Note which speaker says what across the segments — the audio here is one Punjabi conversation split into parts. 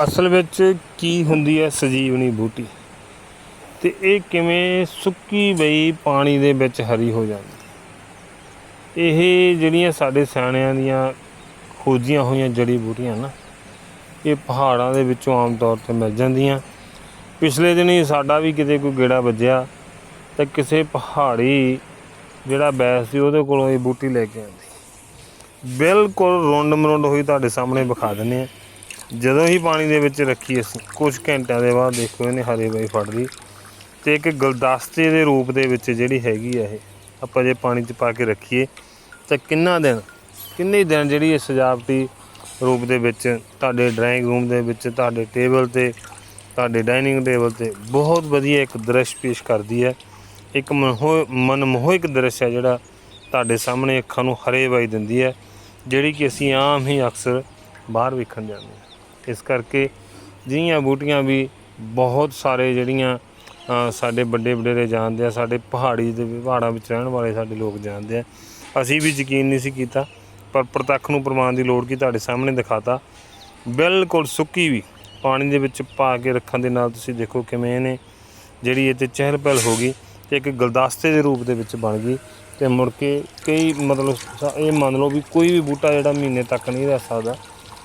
Speaker 1: ਅਸਲ ਵਿੱਚ ਕੀ ਹੁੰਦੀ ਹੈ ਸਜੀਵਨੀ ਬੂਟੀ? ਤੇ ਇਹ ਕਿਵੇਂ ਸੁੱਕੀ ਬਈ ਪਾਣੀ ਦੇ ਵਿੱਚ ਹਰੀ ਹੋ ਜਾਂਦੀ ਇਹ ਜਿਹੜੀਆਂ ਸਾਡੇ ਸਿਆਣਿਆਂ ਦੀਆਂ ਖੋਜੀਆਂ ਹੋਈਆਂ ਜੜੀ ਬੂਟੀਆਂ ਨਾ, ਇਹ ਪਹਾੜਾਂ ਦੇ ਵਿੱਚੋਂ ਆਮ ਤੌਰ ਤੇ ਮਿਲ ਜਾਂਦੀਆਂ। ਪਿਛਲੇ ਦਿਨੀ ਸਾਡਾ ਵੀ ਕਿਤੇ ਕੋਈ ਗੇੜਾ ਵੱਜਿਆ ਤਾਂ ਕਿਸੇ ਪਹਾੜੀ ਜਿਹੜਾ ਬੈਸ ਸੀ ਉਹਦੇ ਕੋਲੋਂ ਇਹ ਬੂਟੀ ਲੈ ਕੇ ਆਂਦੀ ਬਿਲਕੁਲ ਰੁੰਡ ਮਰੁੰਡ ਹੋਈ ਤੁਹਾਡੇ ਸਾਹਮਣੇ ਵਿਖਾ ਦਿੰਦੇ ਆ ਜਦੋਂ ਹੀ ਪਾਣੀ ਦੇ ਵਿੱਚ ਰੱਖੀ ਅਸੀਂ, ਕੁਝ ਘੰਟਿਆਂ ਦੇ ਬਾਅਦ ਦੇਖੋ ਇਹਨੇ ਹਰੇ ਬਾਈ ਫੜਦੀ ਤੇ ਇੱਕ ਗੁਲਦਸਤੇ ਦੇ ਰੂਪ ਦੇ ਵਿੱਚ ਜਿਹੜੀ ਹੈਗੀ ਆ ਇਹ, ਆਪਾਂ ਜੇ ਪਾਣੀ 'ਚ ਪਾ ਕੇ ਰੱਖੀਏ ਤਾਂ ਕਿੰਨਾ ਦਿਨ, ਕਿੰਨੇ ਦਿਨ ਜਿਹੜੀ ਇਹ ਸਜਾਵਟੀ ਰੂਪ ਦੇ ਵਿੱਚ, ਤੁਹਾਡੇ ਡਰਾਇੰਗ ਰੂਮ ਦੇ ਵਿੱਚ, ਤੁਹਾਡੇ ਟੇਬਲ ਤੇ, ਤੁਹਾਡੇ ਡਾਈਨਿੰਗ ਟੇਬਲ ਤੇ ਬਹੁਤ ਵਧੀਆ ਇੱਕ ਦ੍ਰਿਸ਼ ਪੇਸ਼ ਕਰਦੀ ਹੈ। ਇੱਕ ਮਨਮੋਹ ਮਨਮੋਹਕ ਦ੍ਰਿਸ਼ ਹੈ ਜਿਹੜਾ ਤੁਹਾਡੇ ਸਾਹਮਣੇ ਅੱਖਾਂ ਨੂੰ ਹਰੇ ਬਾਈ ਦਿੰਦੀ ਹੈ, ਜਿਹੜੀ ਕਿ ਅਸੀਂ ਆਮ ਹੀ ਅਕਸਰ ਬਾਹਰ ਵੇਖਣ ਜਾਂਦੇ ਹਾਂ। ਇਸ ਕਰਕੇ ਜਿਹੀਆਂ ਬੂਟੀਆਂ ਵੀ ਬਹੁਤ ਸਾਰੇ ਜਿਹੜੀਆਂ ਸਾਡੇ ਵੱਡੇ ਵਡੇਰੇ ਜਾਣਦੇ ਆ, ਸਾਡੇ ਪਹਾੜੀ ਦੇ ਪਹਾੜਾਂ ਵਿੱਚ ਰਹਿਣ ਵਾਲੇ ਸਾਡੇ ਲੋਕ ਜਾਣਦੇ ਆ। ਅਸੀਂ ਵੀ ਯਕੀਨ ਨਹੀਂ ਸੀ ਕੀਤਾ, ਪਰ ਪ੍ਰਤੱਖ ਨੂੰ ਪ੍ਰਮਾਣ ਦੀ ਲੋੜ ਕੀ ਤੁਹਾਡੇ ਸਾਹਮਣੇ ਦਿਖਾਤਾ। ਬਿਲਕੁਲ ਸੁੱਕੀ ਵੀ ਪਾਣੀ ਦੇ ਵਿੱਚ ਪਾ ਕੇ ਰੱਖਣ ਦੇ ਨਾਲ ਤੁਸੀਂ ਦੇਖੋ ਕਿਵੇਂ ਇਹਨੇ ਜਿਹੜੀ ਇਹ ਤੇ ਚਹਿਲ ਪਹਿਲ ਹੋ ਗਈ ਤੇ ਇੱਕ ਗੁਲਦਸਤੇ ਦੇ ਰੂਪ ਦੇ ਵਿੱਚ ਬਣ ਗਈ ਤੇ ਮੁੜ ਕੇ ਕਈ ਮਤਲਬ ਇਹ ਮੰਨ ਲਓ ਵੀ ਕੋਈ ਵੀ ਬੂਟਾ ਜਿਹੜਾ ਮਹੀਨੇ ਤੱਕ ਨਹੀਂ ਰਹਿ ਸਕਦਾ।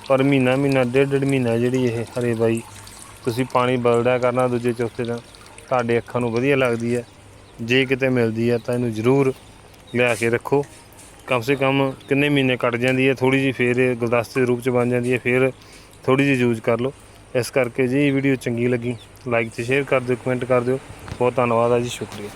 Speaker 1: ਪਰ ਮਹੀਨਾ ਮਹੀਨਾ, ਡੇਢ ਡੇਢ ਮਹੀਨਾ ਜਿਹੜੀ ਇਹ ਹਰੇ ਬਾਈ, ਤੁਸੀਂ ਪਾਣੀ ਬਦਲਿਆ ਕਰਨਾ ਦੂਜੇ ਚੌਥੇ ਦਿਨ ਤੁਹਾਡੇ ਅੱਖਾਂ ਨੂੰ ਵਧੀਆ ਲੱਗਦੀ ਹੈ। ਜੇ ਕਿਤੇ ਮਿਲਦੀ ਹੈ ਤਾਂ ਇਹਨੂੰ ਜ਼ਰੂਰ ਲਿਆ ਕੇ ਰੱਖੋ। ਕਮ ਸੇ ਕਮ ਕਿੰਨੇ ਮਹੀਨੇ ਕੱਟ ਜਾਂਦੀ ਹੈ ਥੋੜੀ ਜਿਹੀ ਫੇਰ ਇਹ ਗੁਲਦਸਤੇ ਦੇ ਰੂਪ ਚ ਬਣ ਜਾਂਦੀ ਹੈ, ਫੇਰ ਥੋੜੀ ਜਿਹੀ ਯੂਜ਼ ਕਰ ਲਓ। ਇਸ ਕਰਕੇ ਜੇ ਇਹ ਵੀਡੀਓ ਚੰਗੀ ਲੱਗੀ, ਲਾਈਕ ਤੇ ਸ਼ੇਅਰ ਕਰ ਦਿਓ, ਕਮੈਂਟ ਕਰ ਦਿਓ। ਬਹੁਤ ਧੰਨਵਾਦ ਆ ਜੀ, ਸ਼ੁਕਰੀਆ।